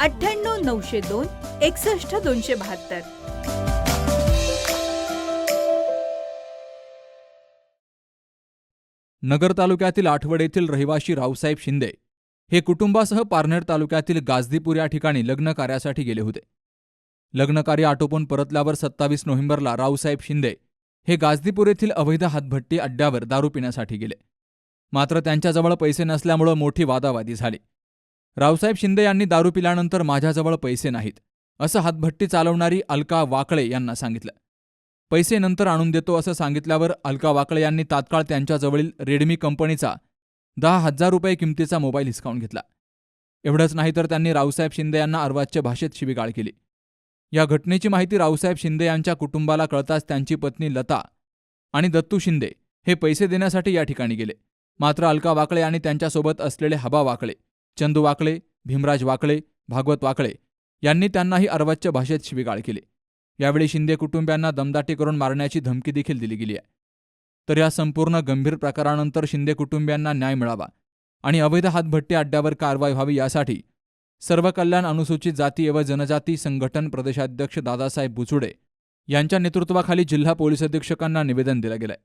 अठ्ठ्याण्णव नऊशे दोन एकसष्ट दोनशे बहात्तर. नगर तालुक्यातील आठवड येथील रहिवाशी रावसाहेब शिंदे हे कुटुंबासह पारनेर तालुक्यातील गाजदीपूर या ठिकाणी लग्न कार्यासाठी गेले होते. लग्नकार्य आटोपून परतल्यावर सत्तावीस नोव्हेंबरला रावसाहेब शिंदे हे गाजदीपूर येथील अवैध हातभट्टी अड्ड्यावर दारू पिण्यासाठी गेले. मात्र त्यांच्याजवळ पैसे नसल्यामुळं मोठी वादावादी झाली. रावसाहेब शिंदे यांनी दारू पिल्यानंतर माझ्याजवळ पैसे नाहीत असं हातभट्टी चालवणारी अलका वाकळे यांना सांगितलं. पैसे नंतर आणून देतो असं सांगितल्यावर अलका वाकळे यांनी तात्काळ त्यांच्याजवळील रेडमी कंपनीचा दहा हजार रुपये किमतीचा मोबाईल हिसकावून घेतला. एवढंच नाही तर त्यांनी रावसाहेब शिंदे यांना अर्वाच्य भाषेत शिवीगाळ केली. या घटनेची माहिती रावसाहेब शिंदे यांच्या कुटुंबाला कळताच त्यांची पत्नी लता आणि दत्तू शिंदे हे पैसे देण्यासाठी या ठिकाणी गेले. मात्र अलका वाकळे आणि त्यांच्यासोबत असलेले हबा वाकळे चंदू वाकळे भीमराज वाकळे भागवत वाकळे यांनी त्यांनाही अर्वाच्य भाषेत शिवीगाळ केली. यावेळी शिंदे कुटुंबियांना दमदाटी करून मारण्याची धमकी देखील दिली गेली आहे. तर या संपूर्ण गंभीर प्रकारानंतर शिंदे कुटुंबियांना न्याय मिळावा आणि अवैध हातभट्टी अड्ड्यावर कारवाई व्हावी यासाठी सर्व कल्याण अनुसूचित जाती व जनजाती संघटन प्रदेशाध्यक्ष दादासाहेब बुचुडे यांच्या नेतृत्वाखाली जिल्हा पोलीस अधीक्षकांना निवेदन दिलं गेलंय.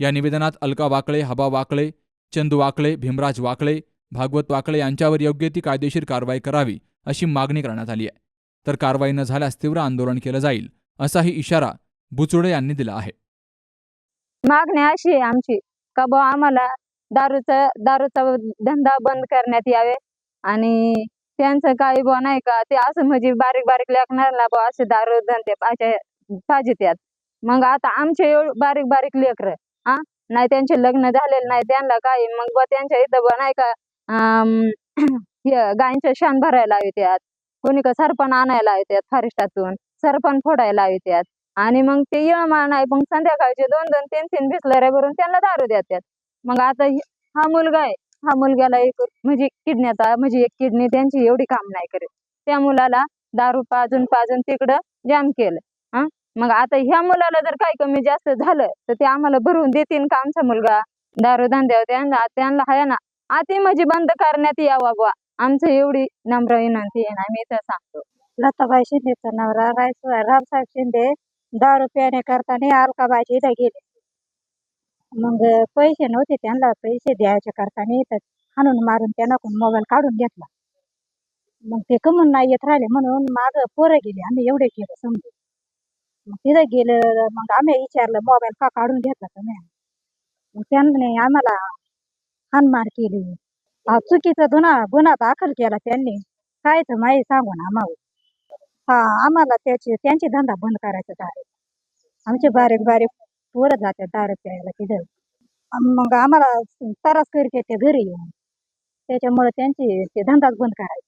या निवेदनात अलका वाकळे हबा वाकळे चंदू वाकळे भीमराज वाकळे भागवत वाकळे यांच्यावर योग्य ती कायदेशीर कारवाई करावी अशी मागणी करण्यात आली आहे. तर कारवाई न झाल्यास तीव्र आंदोलन केलं जाईल असाही इशारा बुचुडे यांनी दिला आहे. मागणी अशी आहे आमची का बुवा आम्हाला दारूचा दारूचा धंदा बंद करण्यात यावे आणि त्यांचं काही बुवा नाही का ते असं म्हणजे बारीक बारीक लेखनारला बुवा असे दारू धंदे पाहिजे पाहिजे त्यात मग आता आमचे बारीक बारीक लेकर हा? नाही त्यांचे लग्न झालेले नाही त्यांना काही मग बुवा त्यांच्या इथं बा नाही का गायींच्या शान भरायला येतात कोणी का सरपण आणायला येतात फॉरेस्टातून सरपण फोडायला येतात आणि मग ते येळमाळ नाही मग संध्याकाळचे दोन दोन तीन तीन बिसलऱ्या भरून त्यांना दारू देतात मग आता हा मुलगा आहे हा मुलग्याला एक म्हणजे किडण्याचा म्हणजे एक किडनी त्यांची एवढी काम नाही करत. त्या मुलाला दारू पाजून पाजून तिकडं जाम केलं हा? मग आता ह्या मुलाला जर काही कमी जास्त झालं तर ते आम्हाला भरून देतील का आमचा मुलगा? दारू धंद्यावर त्यांना त्यांना हाय ना आते म्हणजे बंद करण्यात यावा बुवा. आमचं एवढी नम्र विनंती आहे ना मी तर सांगतो. लताबाई शिंदेचा नवरा राय रामसाहेब शिंदे दारू प्याने करताना अलकाबाईच्या इथं गेले. मग पैसे नव्हते त्यांना पैसे द्यायचे करताना इथं हाणून मारून त्यांना मोबाईल काढून घेतला. मग ते कमून नाही येत राहिले म्हणून माझं पोरं गेले आम्ही एवढे केलं समजू मग तिथं गेलं मग आम्ही विचारलं मोबाईल का काढून घेतला तुम्ही? मग त्यांनी आम्हाला हानमार केली. हा चुकीचा गुन्हा गुन्हा दाखल केला त्यांनी. काय तर माहिती सांगून आम्हाला. हा आम्हाला त्याचे त्यांचे धंदा बंद करायचा आहे. आमचे बारीक बारीक पोरं जातात दारू प्यायला तिथं. मग आम्हाला त्रास करते ते घरी येऊन. त्याच्यामुळे त्यांचे ते धंदाच बंद करायचा.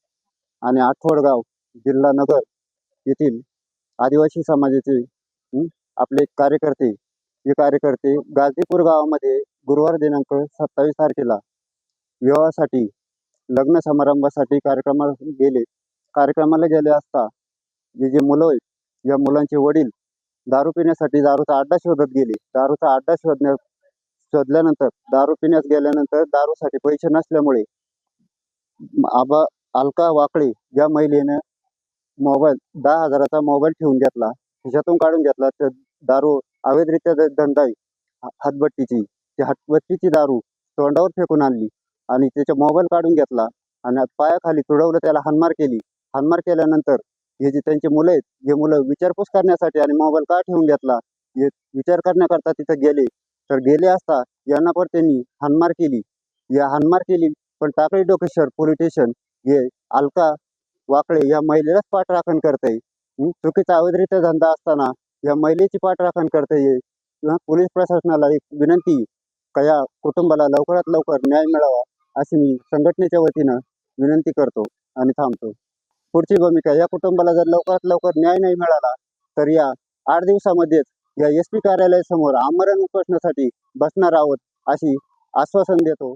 आणि आठवडगाव जिल्हा नगर येथील आदिवासी समाजाचे आपले कार्यकर्ते हे कार्यकर्ते गाजीपूर गावामध्ये गुरुवार दिनांक सत्तावीस तारखेला विवाहासाठी लग्न समारंभासाठी कार्यक्रमाला गेले. कार्यक्रमाला गेले असता जे जे मुलं आहेत या मुलांचे वडील दारू पिण्यासाठी दारूचा अड्डा शोधत गेले. दारूचा अड्डा शोधण्या शोधल्यानंतर दारू पिण्यास गेल्यानंतर दारूसाठी पैसे नसल्यामुळे आबा अलका वाकळे या महिलेनं मोबाईल दहा हजाराचा मोबाईल ठेवून घेतला. खिशातून काढून घेतला. तर दारू अवैधरित्या धंदा आहे हातभट्टीची ती हातभट्टीची दारू तोंडावर फेकून आणली आणि त्याचा मोबाईल काढून घेतला आणि पायाखाली तुडवलं त्याला हानमार केली. हानमार केल्यानंतर हे जे त्यांची मुलं आहेत हे मुलं विचारपूस करण्यासाठी आणि मोबाईल का ठेवून घेतला हे विचार करण्याकरता तिथं गेले. तर गेले असता यांना पण त्यांनी हानमार केली. या हानमार केली पण टाकळी डोकेश्वर पोलीस स्टेशन हे अलका वाकळे या महिलेलाच पाठराखण करते चुकीचा अवैधरित्या धंदा असताना या महिलेची पाठराखण करता येईल पोलीस प्रशासनाला एक विनंती या कुटुंबाला लवकरात लवकर न्याय मिळावा अशी मी संघटनेच्या वतीनं विनंती करतो आणि थांबतो. पुढची भूमिका या कुटुंबाला जर लवकरात लवकर न्याय नाही मिळाला तर या आठ दिवसामध्येच या एस पी कार्यालयासमोर आमरण उपोषणासाठी बसणार आहोत अशी आश्वासन देतो.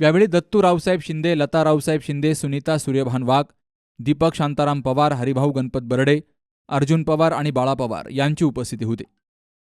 यावेळी दत्तू रावसाहेब शिंदे लता रावसाहेब शिंदे सुनीता सूर्यभान वाघ दीपक शांताराम पवार हरिभाऊ गणपत बर्डे अर्जुन पवार आणि बाळा पवार यांची उपस्थिती होती.